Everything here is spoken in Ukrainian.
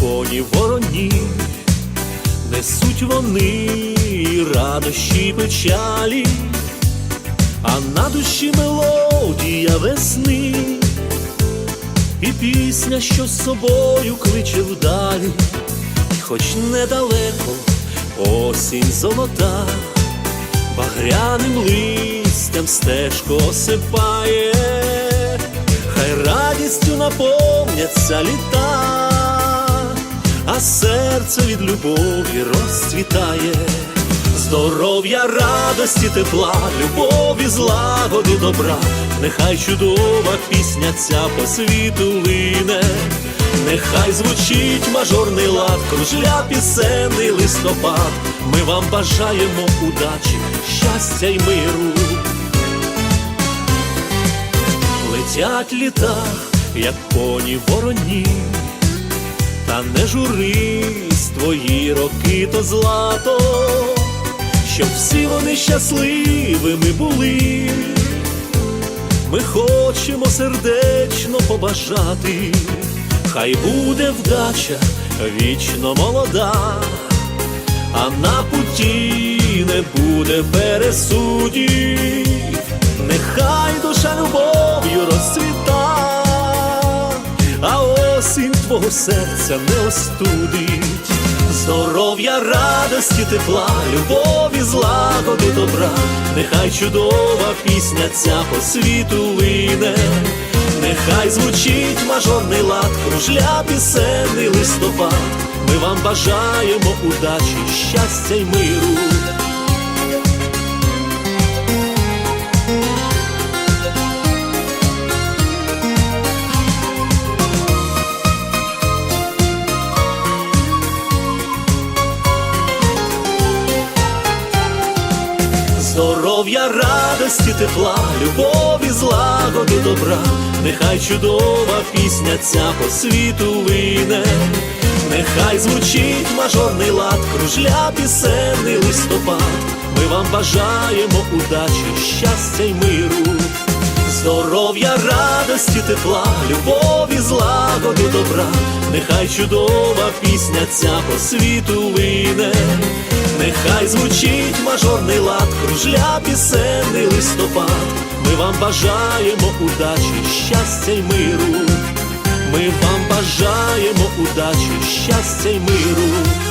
поні вороні, несуть вони радощі печалі, а на душі мелодія весни, і пісня, що з собою кличе вдалі, хоч недалеко осінь золота, багряним листям стежко осипає, хай радістю наповняться літа, а серце від любові розцвітає, здоров'я, радості, тепла, любові, злагоди, добра, нехай чудова пісня ця по світу лине. Нехай звучить мажорний лад, кружля пісенний листопад. Ми вам бажаємо удачі, щастя й миру. Летять літа, як поні вороні, та не журись, твої роки то злато, щоб всі вони щасливими були. Ми хочемо сердечно побажати, хай буде вдача вічно молода, а на путі не буде пересудів, нехай душа осінь твого серця не остудить. Здоров'я, радості, тепла, любові, злагоди, добра, нехай чудова пісня ця по світу лине, нехай звучить мажорний лад, кружля пісенний листопад. Ми вам бажаємо удачі, щастя й миру. Здоров'я, радості, тепла, любові, злагоди, добра, нехай чудова пісня ця по світу лине, нехай звучить мажорний лад, кружля пісенний листопад. Ми вам бажаємо удачі, щастя й миру. Здоров'я, радості, тепла, любові, злагоди, добра, нехай чудова пісня ця по світу лине, нехай звучить мажорний лад, кружля пісенний листопад. Ми вам бажаємо удачі, щастя й миру. Ми вам бажаємо удачі, щастя й миру.